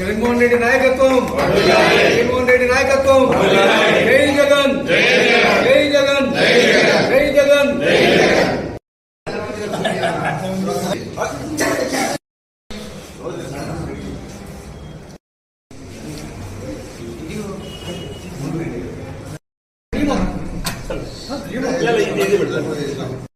జగన్మోహన్ రెడ్డి నాయకత్వం జగన్మోహన్ రెడ్డి నాయకత్వం జై జగన్ జై జగన్ జై జగన్ ఇది పెడతాను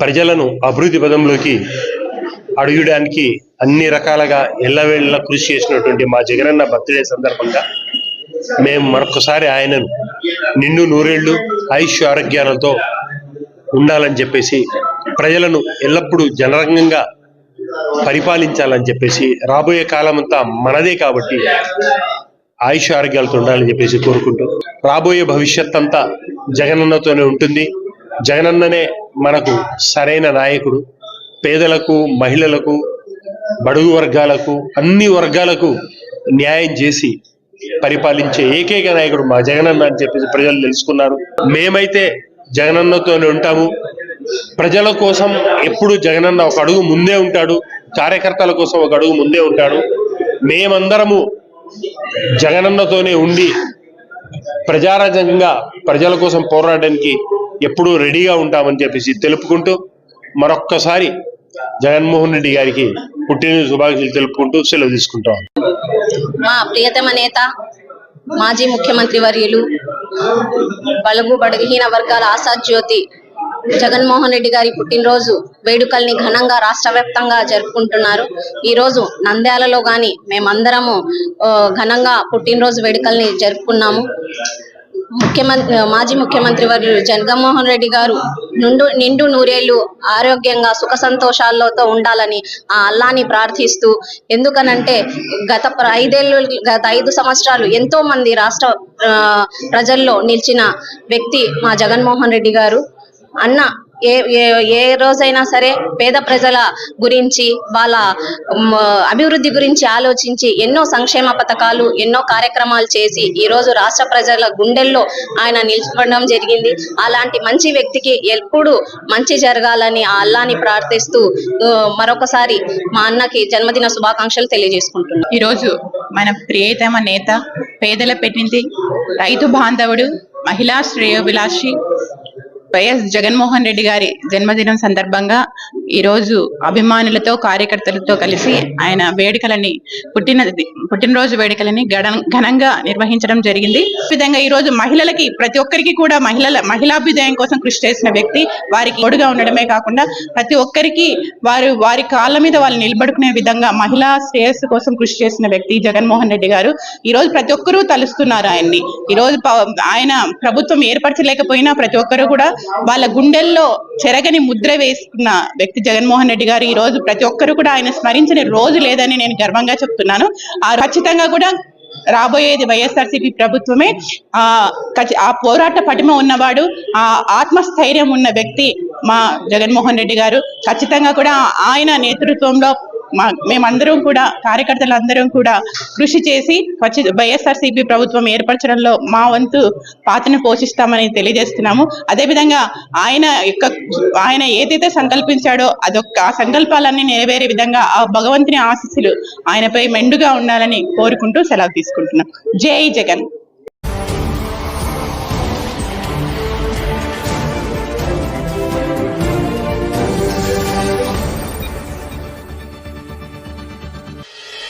ప్రజలను అభివృద్ధి పదంలోకి అడుగడానికి అన్ని రకాలుగా ఎల్లవేళ్ళ కృషి చేసినటువంటి మా జగనన్న బర్త్డే సందర్భంగా మేము మరొకసారి ఆయనను నిండు నూరేళ్ళు ఆయుష్ ఆరోగ్యాలతో ఉండాలని చెప్పేసి ప్రజలను ఎల్లప్పుడూ జనరంగంగా పరిపాలించాలని చెప్పేసి రాబోయే కాలం అంతా మనదే కాబట్టి ఆయుష్ ఆరోగ్యాలతో ఉండాలని చెప్పేసి కోరుకుంటూ రాబోయే భవిష్యత్ అంతా జగనన్నతోనే ఉంటుంది. జగనన్ననే మనకు సరైన నాయకుడు. పేదలకు మహిళలకు బడుగు వర్గాలకు అన్ని వర్గాలకు న్యాయం చేసి పరిపాలించే ఏకైక నాయకుడు మా జగనన్న అని చెప్పేసి ప్రజలు తెలుసుకున్నారు. మేమైతే జగనన్నతోనే ఉంటాము. ప్రజల కోసం ఎప్పుడు జగనన్న ఒక అడుగు ముందే ఉంటాడు. కార్యకర్తల కోసం ఒక అడుగు ముందే ఉంటాడు. మేమందరము జగనన్నతోనే ఉండి ప్రజారాజ్యంగా ప్రజల కోసం పోరాడడానికి ఎప్పుడూ రెడీగా ఉంటామని చెప్పేసి తెలుపుకుంటూ మరొక్కసారి జగన్మోహన్ రెడ్డి గారికి పుట్టినరోజు శుభాకాంక్షలు తెలుపుకుంటూ సెలవు తీసుకుంటాం. మా ప్రియతమ నేత మాజీ ముఖ్యమంత్రి వర్యులు బలుగు బడగహీన వర్గాల ఆశాజ్యోతి జగన్మోహన్ రెడ్డి గారి పుట్టినరోజు వేడుకల్ని ఘనంగా రాష్ట్ర వ్యాప్తంగా జరుపుకుంటున్నారు. ఈ రోజు నంద్యాలలో కానీ మేమందరము ఘనంగా పుట్టినరోజు వేడుకల్ని జరుపుకున్నాము. ముఖ్యమంత్రి మాజీ ముఖ్యమంత్రి వర్యులు జగన్మోహన్ రెడ్డి గారు నుండు నిండు నూరేళ్ళు ఆరోగ్యంగా సుఖ సంతోషాలతో ఉండాలని ఆ అల్లాని ప్రార్థిస్తూ ఎందుకనంటే గత ఐదేళ్ళు గత ఐదు సంవత్సరాలు ఎంతో మంది రాష్ట్ర ప్రజల్లో నిలిచిన వ్యక్తి మా జగన్మోహన్ రెడ్డి గారు. అన్న ఏ ఏ ఏ రోజైనా సరే పేద ప్రజల గురించి వాళ్ళ అభివృద్ధి గురించి ఆలోచించి ఎన్నో సంక్షేమ పథకాలు ఎన్నో కార్యక్రమాలు చేసి ఈ రోజు రాష్ట్ర ప్రజల గుండెల్లో ఆయన నిలిచిపడడం జరిగింది. అలాంటి మంచి వ్యక్తికి ఎప్పుడు మంచి జరగాలని ఆ అల్లాని ప్రార్థిస్తూ మరొకసారి మా అన్నకి జన్మదిన శుభాకాంక్షలు తెలియజేసుకుంటున్నాను ఈరోజు మన ప్రియతమ నేత పేదల పెట్టింది రైతు బాంధవుడు మహిళా శ్రేయోభిలాషి వైఎస్ జగన్మోహన్ రెడ్డి గారి జన్మదినం సందర్భంగా ఈరోజు అభిమానులతో కార్యకర్తలతో కలిసి ఆయన వేడుకలని పుట్టిన పుట్టినరోజు వేడుకలని ఘనంగా నిర్వహించడం జరిగింది. ఈ విధంగా ఈ రోజు మహిళలకి ప్రతి ఒక్కరికి కూడా మహిళల మహిళాభ్యుదయం కోసం కృషి చేసిన వ్యక్తి వారికి తోడుగా ఉండడమే కాకుండా ప్రతి ఒక్కరికి వారు వారి కాళ్ళ మీద వాళ్ళు నిలబడుకునే విధంగా మహిళా శ్రేయస్సు కోసం కృషి చేసిన వ్యక్తి జగన్మోహన్ రెడ్డి గారు. ఈ రోజు ప్రతి ఒక్కరూ తలుస్తున్నారు ఆయన్ని. ఈ రోజు ఆయన ప్రభుత్వం ఏర్పరచలేకపోయినా ప్రతి ఒక్కరు కూడా వాళ్ళ గుండెల్లో చెరగని ముద్ర వేసుకున్న వ్యక్తి జగన్మోహన్ రెడ్డి గారు ఈ రోజు ప్రతి ఒక్కరు కూడా ఆయన స్మరించిన రోజు లేదని నేను గర్వంగా చెప్తున్నాను. ఆ ఖచ్చితంగా కూడా రాబోయేది వైఎస్ఆర్సీపీ ప్రభుత్వమే. ఆ ఆ పోరాట పటిమ ఉన్నవాడు ఆ ఆత్మస్థైర్యం ఉన్న వ్యక్తి మా జగన్మోహన్ రెడ్డి గారు. ఖచ్చితంగా కూడా ఆయన నేతృత్వంలో మా మేమందరం కూడా కార్యకర్తలందరం కూడా కృషి చేసి వచ్చి వైఎస్ఆర్సీపీ ప్రభుత్వం ఏర్పరచడంలో మా వంతు పాత్రను పోషిస్తామని తెలియజేస్తున్నాము. అదేవిధంగా ఆయన యొక్క ఆయన ఏదైతే సంకల్పించాడో అదొక్క ఆ సంకల్పాలన్నీ నెరవేరే విధంగా ఆ భగవంతుని ఆశీస్సులు ఆయనపై మెండుగా ఉండాలని కోరుకుంటూ సెలవు తీసుకుంటున్నాం. జై జగన్.